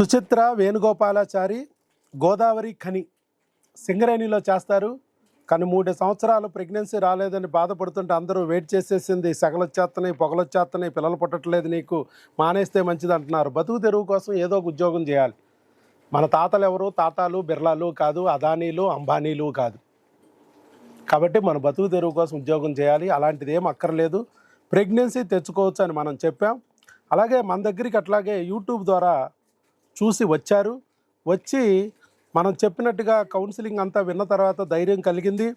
సుచిత్ర వేణుగోపాలాచారి గోదావరి ఖని సింగరేణిలో చేస్తారు. కానీ మూడు సంవత్సరాలు ప్రెగ్నెన్సీ రాలేదని బాధపడుతుంటే అందరూ వెయిట్ చేసేసింది. సగలొచ్చేస్తున్నాయి పొగలొచ్చేస్తున్నాయి పిల్లలు పుట్టట్లేదు నీకు మానేస్తే మంచిది అంటున్నారు. బతుకు తెరువు కోసం ఏదో ఒక ఉద్యోగం చేయాలి. మన తాతలు ఎవరు తాతాలు బిర్లాలు కాదు అదానీలు అంబానీలు కాదు. కాబట్టి మన బతుకు తెరువు కోసం ఉద్యోగం చేయాలి. అలాంటిది ఏం అక్కర్లేదు. ప్రెగ్నెన్సీ తెచ్చుకోవచ్చు అని మనం చెప్పాం. అలాగే మన దగ్గరికి అట్లాగే యూట్యూబ్ ద్వారా చూసి వచ్చారు. వచ్చి మనం చెప్పినట్టుగా కౌన్సిలింగ్ అంతా విన్న తర్వాత ధైర్యం కలిగింది.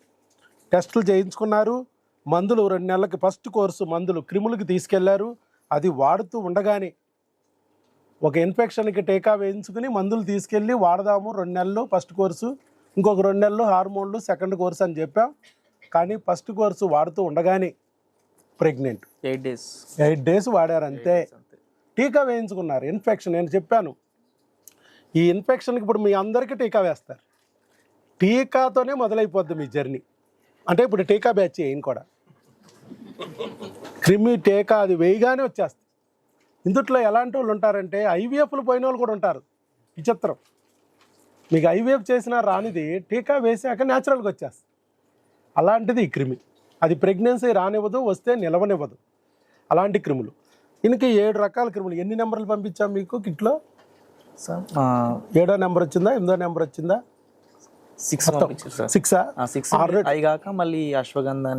టెస్టులు చేయించుకున్నారు. మందులు రెండు నెలలకి ఫస్ట్ కోర్సు మందులు క్రిములకి తీసుకెళ్ళారు. అది వాడుతూ ఉండగానే ఒక ఇన్ఫెక్షన్కి టీకా వేయించుకుని మందులు తీసుకెళ్ళి వాడదాము రెండు నెలలు ఫస్ట్ కోర్సు ఇంకొక రెండు నెలలు హార్మోన్లు సెకండ్ కోర్సు అని చెప్పాం. కానీ ఫస్ట్ కోర్సు వాడుతూ ఉండగానే pregnant. Eight days. Eight days వాడారు అంతే. టీకా వేయించుకున్నారు. ఇన్ఫెక్షన్ నేను చెప్పాను. ఈ ఇన్ఫెక్షన్కి ఇప్పుడు మీ అందరికీ టీకా వేస్తారు. టీకాతోనే మొదలైపోద్ది మీ జర్నీ. అంటే ఇప్పుడు టీకా బ్యాచ్ వేయను కూడా. క్రిమి టీకా అది వేయగానే వచ్చేస్తుంది. ఇందుట్లో ఎలాంటి వాళ్ళు ఉంటారంటే ఐవీఎఫ్లు పోయిన వాళ్ళు కూడా ఉంటారు. విచిత్రం. మీకు ఐవీఎఫ్ చేసినా రానిది టీకా వేసాక న్యాచురల్గా వచ్చేస్తుంది. అలాంటిది ఈ క్రిమి. అది ప్రెగ్నెన్సీ రానివ్వదు వస్తే నిలవనివ్వదు. అలాంటి క్రిములు. ఇంక ఏడు రకాల క్రిములు. ఎన్ని నెంబర్లు పంపించాం మీకు కిట్లో? ఏడో నెంబర్ వచ్చిందా? ఎనిమిదో నెంబర్ వచ్చిందా? సిక్స్ సిక్సా సిక్స్ Already- అవి కాక మళ్ళీ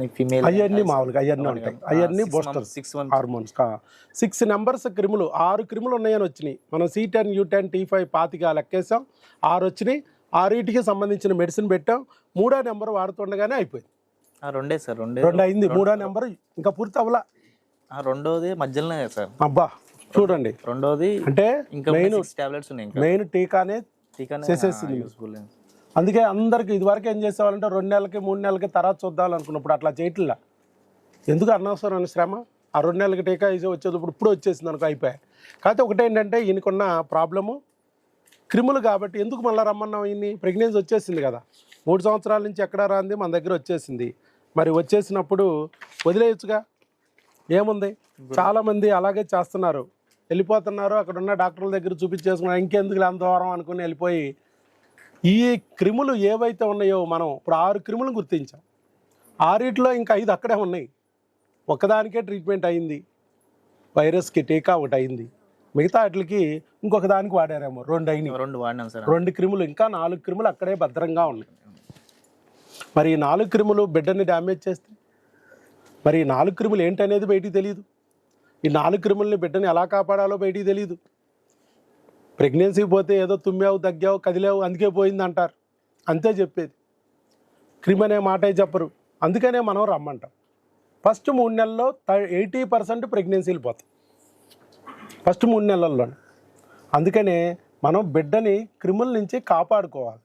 ఫీమేల్ అవన్నీ మామూలుగా అవన్నీ ఉంటాయి. అవన్నీ boosters six one hormones six numbers క్రిములు ఆరు క్రిములు ఉన్నాయని వచ్చినాయి. మనం C ten U ten T five పాతిగా లెక్కేసాం. ఆరు వచ్చినాయి. ఆరింటికి సంబంధించిన మెడిసిన్ పెట్టాం. మూడో నెంబర్ వాడుతుండగానే అయిపోయింది. రెండే సార్ రెండే రెండు. అయింది మూడో నెంబర్ ఇంకా పూర్తి అవ్వలా. రెండోది మధ్యలోనే సార్. అబ్బా. చూడండి. రెండోది అంటే ఇంకా మెయిన్ టాబ్లెట్స్ ఉన్నాయి మెయిన్ టీకానే టీకానే చేసేసింది. యూస్ఫుల్ అందుకే అందరికి ఇదివరకు ఏం చేసేవాళ్ళంటే రెండు నెలలకి మూడు నెలలకి తర్వాత చూద్దాం అనుకున్నప్పుడు అట్లా చేయట్లా. ఎందుకు అనవసరం శ్రమ? ఆ రెండు నెలలకి టీకా వేసి వచ్చేది ఇప్పుడు ఇప్పుడు వచ్చేసింది అనుకో అయిపోయాయి. కాకపోతే ఒకటేంటంటే ఈయనకున్న ప్రాబ్లము క్రిములు కాబట్టి ఎందుకు మళ్ళీ రమ్మన్నాం ఈయన్ని? ప్రెగ్నెన్సీ వచ్చేసింది కదా. మూడు సంవత్సరాల నుంచి ఎక్కడ రాంది? మన దగ్గర వచ్చేసింది. మరి వచ్చేసినప్పుడు వదిలేయచ్చుగా? ఏముంది? చాలామంది అలాగే చేస్తున్నారు. వెళ్ళిపోతున్నారు. అక్కడ ఉన్న డాక్టర్ల దగ్గర చూపించేసుకున్నారు ఇంకెందుకు అంత దూరం అనుకుని వెళ్ళిపోయి ఈ క్రిములు ఏవైతే ఉన్నాయో మనం ఇప్పుడు ఆరు క్రిములు గుర్తించాం. ఆరిట్లో ఇంకా ఐదు అక్కడే ఉన్నాయి. ఒకదానికే ట్రీట్మెంట్ అయింది. వైరస్కి టీకా ఒకటి అయింది. మిగతా వాటికి ఇంకొక దానికి వాడారేమో. రెండు అయినాయి రెండు వాడినాం సార్. రెండు క్రిములు. ఇంకా నాలుగు క్రిములు అక్కడే భద్రంగా ఉన్నాయి. మరి ఈ నాలుగు క్రిములు బిడ్డని డ్యామేజ్ చేస్తే? మరి ఈ నాలుగు క్రిములు ఏంటనేది బయటికి తెలియదు ఈ నాలుగు క్రిములని బిడ్డని ఎలా కాపాడాలో బయటికి తెలియదు ప్రెగ్నెన్సీ పోతే ఏదో తుమ్మావు దగ్గావు కదిలావు అందుకే పోయింది అంటారు అంతే చెప్పేది. క్రిమ్ అనే మాటే చెప్పరు. అందుకనే మనం రమ్మంటాం. ఫస్ట్ మూడు నెలల్లో ఎయిటీ పర్సెంట్ ప్రెగ్నెన్సీలు పోతాయి. ఫస్ట్ మూడు నెలల్లోనే. అందుకనే మనం బిడ్డని క్రిముల నుంచి కాపాడుకోవాలి.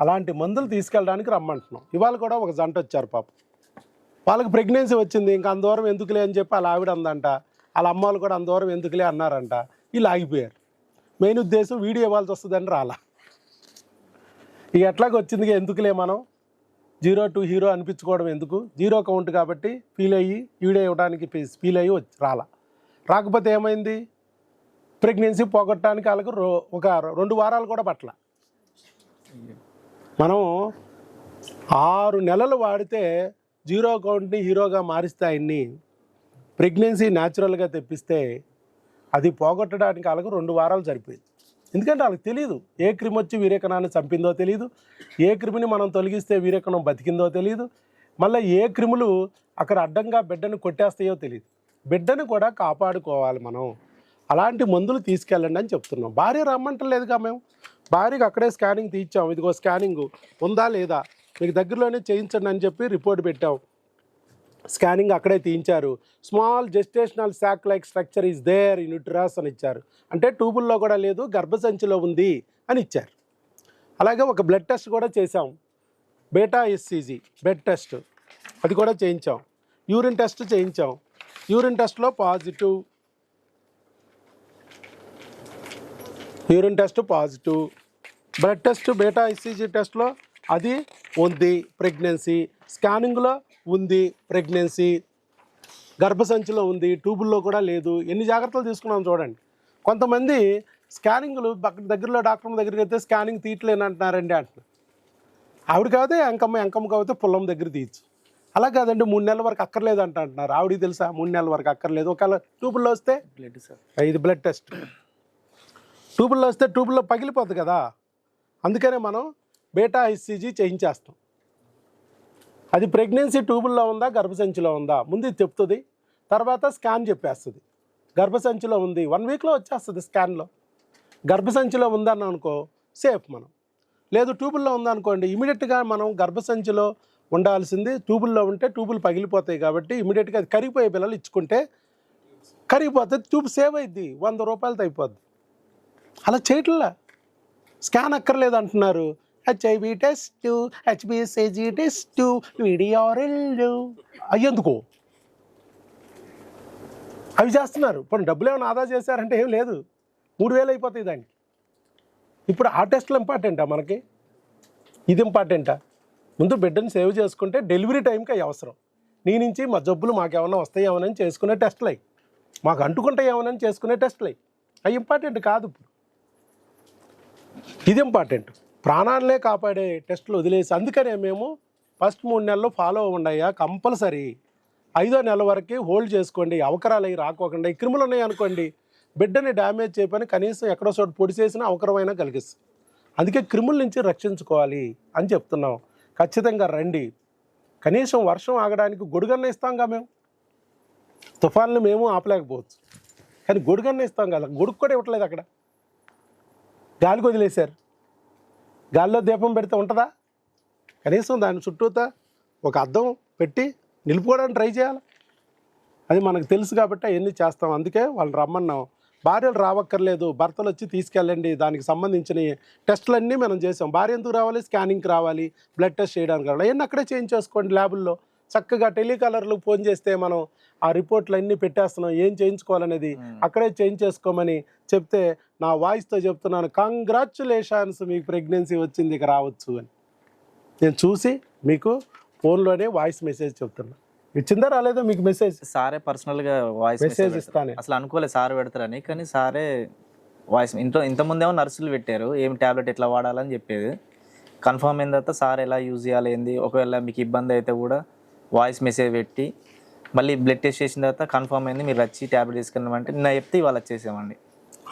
అలాంటి మందులు తీసుకెళ్ళడానికి రమ్మంటున్నాం. ఇవాళ కూడా ఒక జంట వచ్చారు పాపం. వాళ్ళకి ప్రెగ్నెన్సీ వచ్చింది ఇంకా అందూరం ఎందుకులే అని చెప్పి అలా ఆవిడ అందంట. వాళ్ళ అమ్మ వాళ్ళు కూడా అందూరం ఎందుకులే అన్నారంట. వీళ్ళు ఆగిపోయారు. మెయిన్ ఉద్దేశం వీడియో ఇవ్వాల్సి వస్తుందని రాలా. ఇక ఎట్లాగ వచ్చింది ఎందుకులే మనం? జీరో టు హీరో అనిపించుకోవడం ఎందుకు? జీరో కౌంట్ కాబట్టి ఫీల్ అయ్యి వీడియో ఇవ్వడానికి ఫీల్ అయ్యి వచ్చి రాలా. రాకపోతే ఏమైంది? ప్రెగ్నెన్సీ పోగొట్టడానికి వాళ్ళకు రో- ఒక రెండు వారాలు కూడా పట్ల మనం ఆరు నెలలు వాడితే జీరో అకౌంట్ని హీరోగా మారిస్తే ఆయన్ని ప్రెగ్నెన్సీ న్యాచురల్గా తెప్పిస్తే అది పోగొట్టడానికి వాళ్ళకు రెండు వారాలు సరిపోయింది. ఎందుకంటే వాళ్ళకి తెలియదు ఏ క్రిమి వచ్చి వీరేకణాన్ని చంపిందో తెలియదు ఏ క్రిమిని మనం తొలగిస్తే వీరేకణం బతికిందో తెలియదు మళ్ళీ ఏ క్రిములు అక్కడ అడ్డంగా బిడ్డను కొట్టేస్తాయో తెలియదు బిడ్డను కూడా కాపాడుకోవాలి మనం. అలాంటి మందులు తీసుకెళ్ళండి అని చెప్తున్నాం. భార్య రమ్మంటలేదుగా మేము. భార్యకి అక్కడే స్కానింగ్ తీయించాం. ఇదిగో స్కానింగ్ ఉందా లేదా? మీకు దగ్గరలోనే చేయించండి అని చెప్పి రిపోర్ట్ పెట్టాం. స్కానింగ్ అక్కడే తీయించారు. Small gestational sac like structure is there in అని ఇచ్చారు. అంటే ట్యూబుల్లో కూడా లేదు గర్భసంచిలో ఉంది అని ఇచ్చారు. అలాగే ఒక బ్లడ్ టెస్ట్ కూడా చేసాం బేటా ఎస్సీజీ బ్లడ్ టెస్ట్. అది కూడా చేయించాం. యూరిన్ టెస్ట్ చేయించాం. యూరిన్ టెస్ట్లో positive. Urine test positive. Blood test beta HCG టెస్ట్లో అది ఉంది ప్రెగ్నెన్సీ. స్కానింగ్లో ఉంది ప్రెగ్నెన్సీ. గర్భసంచిలో ఉంది ట్యూబుల్లో కూడా లేదు. ఎన్ని జాగ్రత్తలు తీసుకున్నాం చూడండి. కొంతమంది స్కానింగ్లు దగ్గరలో డాక్టర్ దగ్గరికి వెళ్తే స్కానింగ్ తీయట్లేని అంటున్నారండి అంటున్నారు. ఆవిడ కాదే ఎంకమ్మ ఎంకమ్మ కాకపోతే పుల్లం దగ్గర తీయచ్చు. అలా కాదండి మూడు నెలల వరకు అక్కర్లేదు అంట అంటున్నారు. ఆవిడకి తెలుసా? మూడు నెలల వరకు అక్కర్లేదు. ఒకవేళ ట్యూబుల్లో వస్తే బ్లడ్ సార్. ఇది బ్లడ్ టెస్ట్. ట్యూబుల్లో వస్తే ట్యూబుల్లో పగిలిపోద్ది కదా. అందుకనే మనం బేటా హెచ్సిజీ చేయించేస్తాం. అది ప్రెగ్నెన్సీ ట్యూబుల్లో ఉందా గర్భసంచిలో ఉందా? ముందు చెప్తుంది. తర్వాత స్కాన్ చెప్పేస్తుంది. గర్భసంచిలో ఉంది. వన్ వీక్లో వచ్చేస్తుంది స్కాన్లో. గర్భసంచిలో ఉందని అనుకో సేఫ్ మనం. లేదు ట్యూబుల్లో ఉందనుకోండి ఇమీడియట్గా మనం గర్భసంచిలో ఉండాల్సింది ట్యూబుల్లో ఉంటే ట్యూబులు పగిలిపోతాయి కాబట్టి ఇమీడియట్గా అది కరిగిపోయే పిల్లలు ఇచ్చుకుంటే కరిగిపోతుంది ట్యూబ్ సేవ్ అయింది వంద రూపాయలతో అయిపోద్ది. అలా చేయట్లా? స్కాన్ అక్కర్లేదు అంటున్నారు. హెచ్ఐవి టెస్ట్ హెచ్బిఎస్ఏజి టెస్ట్ వీడియోరెల్ అయ్యేందుకు? అవి చేస్తున్నారు. ఇప్పుడు డబ్బులు ఏమైనా ఆదా చేశారంటే ఏం లేదు. మూడు వేలు అయిపోతాయి దానికి. ఇప్పుడు ఆ టెస్ట్లు ఇంపార్టెంటా మనకి? ఇది ఇంపార్టెంటా? ముందు బిడ్డని సేవ్ చేసుకుంటే డెలివరీ టైంకి అవి అవసరం. నీ నుంచి మా జబ్బులు మాకేమన్నా వస్తాయేమోనని చేసుకునే టెస్ట్లు. అయ్యి మాకు అంటుకుంటాయేమోనని చేసుకునే టెస్ట్లు. అయ్యి అవి ఇంపార్టెంట్ కాదు ఇప్పుడు. ఇది ఇంపార్టెంట్. ప్రాణాలనే కాపాడే టెస్టులు వదిలేసి అందుకనే మేము ఫస్ట్ మూడు నెలలు ఫాలో అవ్వండియా కంపల్సరీ. ఐదో నెల వరకు హోల్డ్ చేసుకోండి అవకరాలు అవి రాకోకుండా ఈ క్రిములు ఉన్నాయి అనుకోండి బిడ్డని డ్యామేజ్ చేయపని కనీసం ఎక్కడో చోట పొడి చేసినా అవకరమైనా కలిగిస్తుంది అందుకే క్రిముల నుంచి రక్షించుకోవాలి అని చెప్తున్నాం. ఖచ్చితంగా రండి. కనీసం వర్షం ఆగడానికి గొడుగన్న ఇస్తాంగా మేము. తుఫాన్లు మేము ఆపలేకపోవచ్చు. కానీ గొడుగన్న ఇస్తాం కదా గొడుగు కూడా ఇవ్వట్లేదు అక్కడ. గాలికి వదిలేశారు. గాల్లో దీపం పెడితే ఉంటుందా? కనీసం దాని చుట్టూతో ఒక అద్దం పెట్టి నిలుపుకోవడానికి ట్రై చేయాలి. అది మనకు తెలుసు కాబట్టి అవన్నీ చేస్తాం. అందుకే వాళ్ళని రమ్మన్నాం. భార్యలు రావక్కర్లేదు. భర్తలు వచ్చి తీసుకెళ్ళండి. దానికి సంబంధించిన టెస్టులన్నీ మనం చేసాం. భార్య ఎందుకు రావాలి? స్కానింగ్కి రావాలి. బ్లడ్ టెస్ట్ చేయడానికి రావాలి. అవన్నీ అక్కడే చేయించేసుకోండి ల్యాబుల్లో. చక్కగా టెలికాలర్లు ఫోన్ చేస్తే మనం ఆ రిపోర్ట్లు అన్నీ పెట్టేస్తున్నాం. ఏం చేయించుకోవాలనేది అక్కడే చేయించేసుకోమని చెప్తే నా వాయిస్తో చెప్తున్నాను. కంగ్రాచులేషన్స్ మీకు ప్రెగ్నెన్సీ వచ్చింది ఇక రావచ్చు అని. నేను చూసి మీకు ఫోన్లోనే వాయిస్ మెసేజ్ చెప్తున్నా. ఇచ్చిందా రాలేదా మీకు మెసేజ్? సారే పర్సనల్గా వాయిస్ మెసేజ్ ఇస్తానే. అసలు అనుకోలేదు సార్ పెడతారని కానీ సారే వాయిస్ ఇంట్లో ఇంతకుముందేమో నర్సులు పెట్టారు. ఏం టాబ్లెట్ ఎట్లా వాడాలని చెప్పేది. కన్ఫర్మ్ అయిన తర్వాత సార్ ఎలా యూజ్ చేయాలి ఏంది? ఒకవేళ మీకు ఇబ్బంది అయితే కూడా వాయిస్ మెసేజ్ పెట్టి మళ్ళీ బ్లడ్ టెస్ట్ చేసిన తర్వాత కన్ఫర్మ్ అయింది మీరు వచ్చి ట్యాబ్లెట్ తీసుకెళ్ళమంటే నిన్న చెప్తే ఇవాళ వచ్చేసామండి.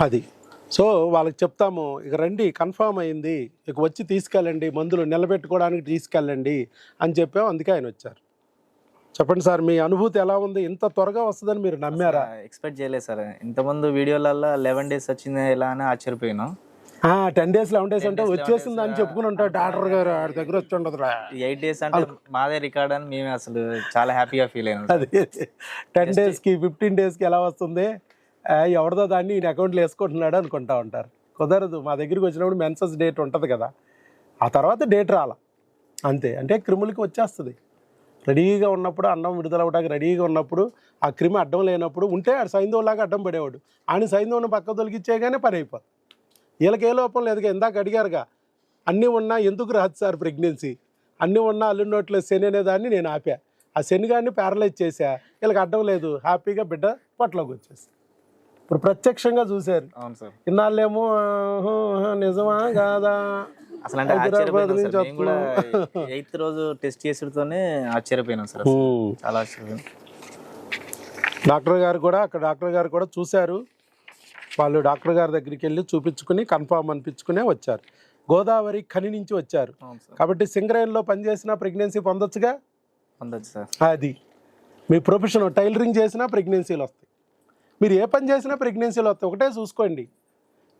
అది. సో వాళ్ళకి చెప్తాము ఇక రండి కన్ఫామ్ అయింది ఇక వచ్చి తీసుకెళ్ళండి మందులు నిలబెట్టుకోవడానికి తీసుకెళ్ళండి అని చెప్పాం అందుకే ఆయన వచ్చారు. చెప్పండి సార్ మీ అనుభూతి ఎలా ఉంది? ఇంత త్వరగా వస్తుందని మీరు నమ్మారా? ఎక్స్పెక్ట్ చేయలేదు సార్. ఇంతకుముందు వీడియోలలో లెవెన్ డేస్ వచ్చింది ఎలా అని ఆశ్చర్యపోయినాం. టెన్ డేస్ లెవెన్ డేస్ అంటే వచ్చేసింది అని చెప్పుకుని ఉంటాడు డాక్టర్ గారు ఆడి దగ్గర వచ్చి ఉండదురా. ఎయిట్ డేస్ అంటే మాదే రికార్డ్ అని మేము అసలు చాలా హ్యాపీగా ఫీల్ అయినాం. అది. టెన్ డేస్కి ఫిఫ్టీన్ డేస్కి ఎలా వస్తుంది? ఎవరిదో దాన్ని ఈయన అకౌంట్లో వేసుకుంటున్నాడు అనుకుంటా ఉంటారు. కుదరదు మా దగ్గరికి వచ్చినప్పుడు మెన్సస్ డేట్ ఉంటుంది కదా. ఆ తర్వాత డేట్ రాల. అంతే. అంటే క్రిములకి వచ్చేస్తుంది. రెడీగా ఉన్నప్పుడు అన్నం విడుదల అవ్వడానికి రెడీగా ఉన్నప్పుడు ఆ క్రిమి అడ్డం లేనప్పుడు ఉంటే ఆడు సైంధవులాగా అడ్డం పడేవాడు. ఆయన సైంధవుని పక్క తొలగిచ్చేయగానే పని అయిపోతుంది వీళ్ళకి ఏ లోపం లేదుగా ఇందాక అడిగారుగా అన్నీ ఉన్నా ఎందుకు రాదు సార్ ప్రెగ్నెన్సీ? అన్నీ ఉన్నా అల్లు నోట్లో శని అనేదాన్ని నేను ఆపా. ఆ శని గారిని ప్యారలైజ్ చేశా. వీళ్ళకి అడ్డం లేదు. హ్యాపీగా బిడ్డ పొట్టలోకి వచ్చేసి ఇప్పుడు ప్రత్యక్షంగా చూశారు. అవును సార్. ఇన్నాళ్ళేమో నిజమా కాదా? అసలు అంటే ఎయిత్ రోజు టెస్ట్ చేసేటతోనే ఆశ్చర్యపోయినాం సార్. చాలా డాక్టర్ గారు కూడా అక్కడ డాక్టర్ గారు కూడా చూశారు. వాళ్ళు డాక్టర్ గారి దగ్గరికి వెళ్ళి చూపించుకుని కన్ఫామ్ అనిపించుకునే వచ్చారు. గోదావరి ఖని నుంచి వచ్చారు. కాబట్టి సింగరేన్లో పనిచేసిన ప్రెగ్నెన్సీ పొందొచ్చుగా? పొందొచ్చు సార్. అది. మీ ప్రొఫెషన్ టైలరింగ్ చేసినా ప్రెగ్నెన్సీలు వస్తాయి. మీరు ఏ పని చేసినా ప్రెగ్నెన్సీలు వస్తాయి. ఒకటే చూసుకోండి.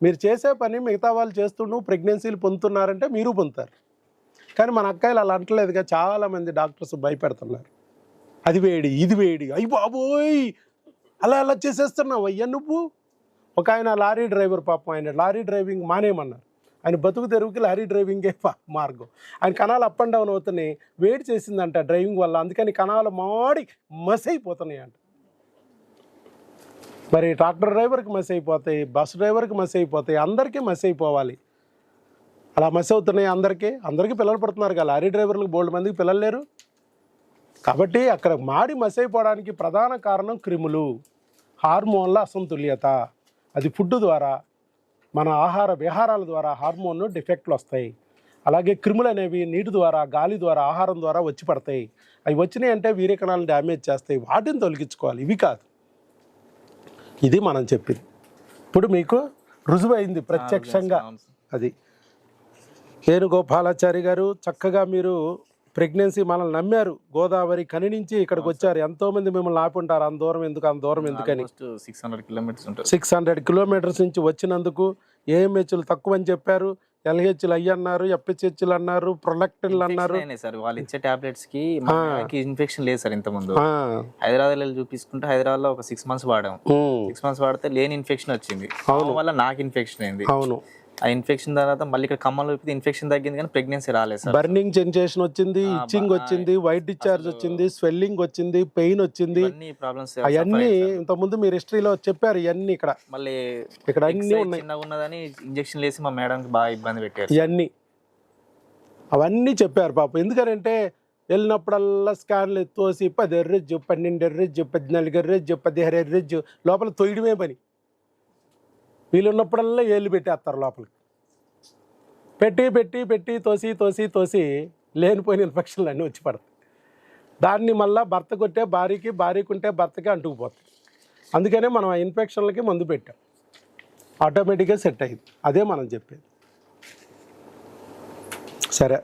మీరు చేసే పని మిగతా వాళ్ళు చేస్తుండు ప్రెగ్నెన్సీలు పొందుతున్నారంటే మీరు పొందుతారు. కానీ మన అక్కాయిలు అలా అంటలేదుగా చాలామంది డాక్టర్స్ భయపెడుతున్నారు. అది వేడి ఇది వేడి. అయ్యి బాబోయ్! అలా అలా చేసేస్తున్నావు అయ్యా నువ్వు? ఒక ఆయన లారీ డ్రైవర్ పాపం ఆయన లారీ డ్రైవింగ్ మానేయమన్నారు. ఆయన బతుకు తెరువుకి లారీ డ్రైవింగే మార్గం. ఆయన కణాలు అప్ అండ్ డౌన్ అవుతున్నాయి వేడి చేసిందంట డ్రైవింగ్ వల్ల అందుకని కణాలు మాడి మస్ అయిపోతున్నాయి అంట మరి ట్రాక్టర్ డ్రైవర్కి మస్ అయిపోతాయి బస్ డ్రైవర్కి మస్ అయిపోతాయి అందరికీ మస్ అయిపోవాలి అలా మస్ అవుతున్నాయి అందరికీ. అందరికీ పిల్లలు పడుతున్నారు కదా లారీ డ్రైవర్లకు బోల్డ్ మందికి పిల్లలు లేరు. కాబట్టి అక్కడ మాడి మస్ అయిపోవడానికి ప్రధాన కారణం క్రిములు హార్మోన్ల అసంతుల్యత. అది ఫుడ్ ద్వారా మన ఆహార విహారాల ద్వారా హార్మోన్ డిఫెక్ట్లు వస్తాయి. అలాగే క్రిములు అనేవి నీటి ద్వారా గాలి ద్వారా ఆహారం ద్వారా వచ్చి పడతాయి. అవి వచ్చినాయి అంటే వీర్యకణాలను డ్యామేజ్ చేస్తాయి. వాటిని తొలగించుకోవాలి. ఇవి కాదు. ఇది మనం చెప్పింది. ఇప్పుడు మీకు రుజువైంది ప్రత్యక్షంగా. అది. వేణుగోపాలాచారి గారు చక్కగా మీరు ప్రెగ్నెన్సీ మనల్ని నమ్మారు. గోదావరి కని నుంచి ఇక్కడికి వచ్చారు. ఎంతో మంది మిమ్మల్ని ఆపుంటారు. అంత దూరం ఎందుకు అంత దూరం ఎందుకని? Six hundred kilometres six hundred kilometres నుంచి వచ్చినందుకు ఏఎంహెచ్లు తక్కువ అని చెప్పారు. ఎల్హెచ్లు అయ్యి అన్నారు ఎఫ్హెచ్హెచ్లు అన్నారు ప్రొలక్టిన్లు అన్నారు. సార్. వాళ్ళు ఇచ్చే టాబ్లెట్స్కి ఇన్ఫెక్షన్ లేదు సార్ ఇంత ముందు ఆ, హైదరాబాద్ వెళ్ళి చూపించుకుంటే హైదరాబాద్లో ఒక సిక్స్ మంత్స్ వాడాం. సిక్స్ మంత్స్ వాడితే లేని ఇన్ఫెక్షన్ వచ్చింది. దాని వల్ల నాకు ఇన్ఫెక్షన్ అయింది. అవును. ఆ ఇన్ఫెక్షన్ తర్వాత మళ్ళీ ఇక్కడ ఖమ్మంలో చూపితే ఇన్ఫెక్షన్ తగ్గింది కానీ ప్రెగ్నెన్సీ రాలేదు సార్. బర్నింగ్ సెన్సేషన్ వచ్చింది ఇచ్చింగ్ వచ్చింది వైట్ డిశ్చార్జ్ వచ్చింది స్వెల్లింగ్ వచ్చింది పెయిన్ వచ్చింది. అన్ని ప్రాబ్లమ్స్ అవన్నీ ఇంతకుముందు మీరు హిస్టరీలో చెప్పారు ఇవన్నీ ఇక్కడ. మళ్ళీ ఇక్కడ అన్నీ ఉన్నాయి. చిన్నగా ఉన్నదని ఇంజక్షన్ వేసి మా మేడంకి బాగా ఇబ్బంది పెట్టారు ఇవన్నీ. అవన్నీ చెప్పారు పాపం. ఎందుకనంటే వెళ్ళినప్పుడల్లా స్కాన్లు ఎత్తోసి పది ఎర్రెజ్జు పన్నెండు ఎర్రెజ్జు పద్నాలుగు ఎర్రెజ్జు పదిహేను ఎర్రెజ్జు లోపల తొయ్యడమే పని. వీళ్ళు ఉన్నప్పుడల్లా ఏళ్ళు పెట్టేస్తారు లోపలికి. పెట్టి పెట్టి పెట్టి తోసి తోసి తోసి లేనిపోయిన ఇన్ఫెక్షన్లు అన్నీ వచ్చి పడతాయి. దాన్ని మళ్ళీ భర్త కొట్టే భార్యకి భార్యకు ఉంటే భర్తకి అంటుకుపోతాయి. అందుకనే మనం ఆ ఇన్ఫెక్షన్లకి మందు పెట్టాం. ఆటోమేటిక్గా సెట్ అయింది. అదే మనం చెప్పేది. సరే.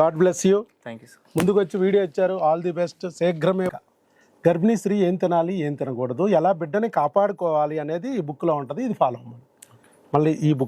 God bless you. Thank you sir. ముందుకు వచ్చి వీడియో ఇచ్చారు. All the best. శీఘ్రమే. గర్భిణీ స్త్రీ ఏం తినాలి ఏం తినకూడదు ఎలా బిడ్డని కాపాడుకోవాలి అనేది ఈ బుక్లో ఉంటుంది ఇది ఫాలో అవ్వండి. మళ్ళీ ఈ బుక్